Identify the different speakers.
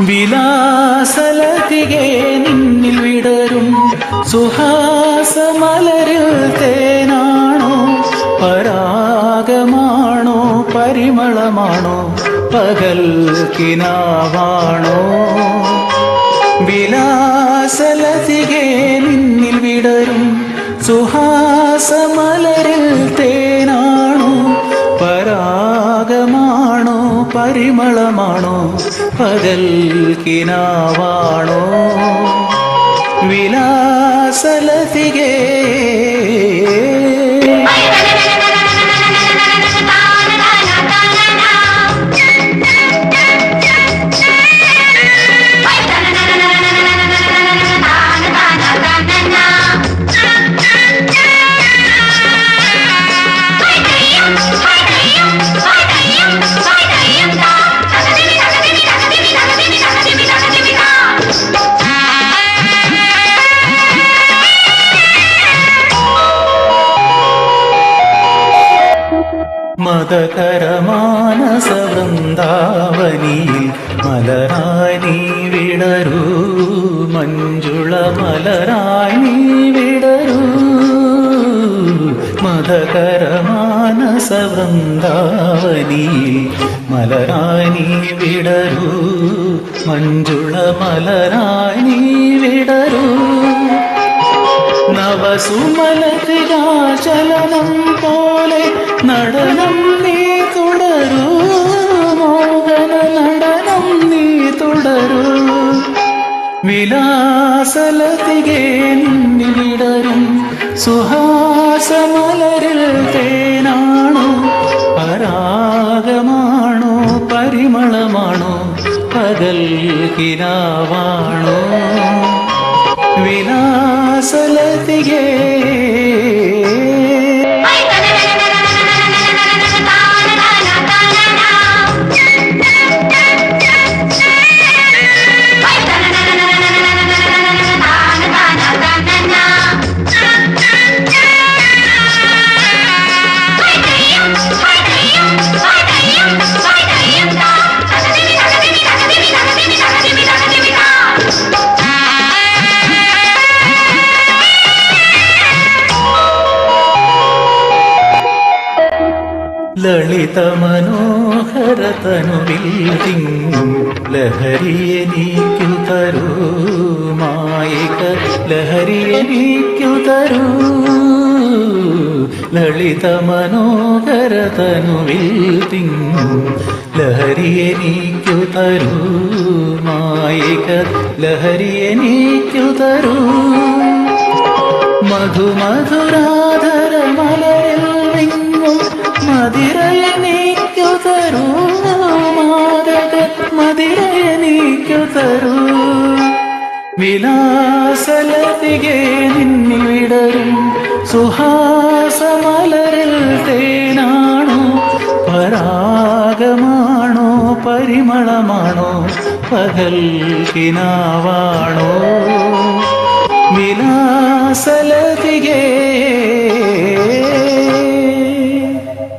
Speaker 1: വിലാസലതികെ നിന്നിൽ വിടരും. സുഹാസമലരിൽ തേനാണോ? പരാഗമാണോ? പരിമളമാണോ? പകൽ കിനാവാണോ? വിലാസലതികെ നിന്നിൽ വിടരും. സുഹാസമലരിൽ പകൽ കിനാവാണോ വിലാസലതികേ മതകരമാനസ വൃന്ദാവനിയിൽ മലരായി നീ വിടരൂ മഞ്ജുള മലരാണി വിടരൂ. മതകരമാനസ വൃന്ദാവനിയിൽ മലരായി നീ വിടരൂ മഞ്ജുള മലരാണി നീ വിടരൂ നവസുമലതിരാചലനം പോലെ നടനം നീ തുടരൂ. മോഹന നടനം നീ തുടരൂ. വിലാസലതികെ നിന്നിടരും. സുഹാസമലരിൽ തേനാണോ. പരാഗമാണോ പരിമളമാണോ. പകൽ കിനാവാണോ വിലാസലതികേ ലളിത മനോഹര തനുവിൽ തിങ്ങും ലഹരിയെ നീക്കു തരൂ മായിക ലഹരിയെ നീക്കു തരൂ. ലളിത മനോഹര തനുവിൽ ലഹരിയെ നീക്കു തരൂ മായിക ലഹരിയെ നീക്കു തരൂ. മധുമധുരാധര മലരിൽ വിലാസലതികെ നിന്നിൽ സുഹാസമലരിൽ തേനാണോ? പരാഗമാണോ? പരിമളമാണോ? പകൽ കിനാവാണോ?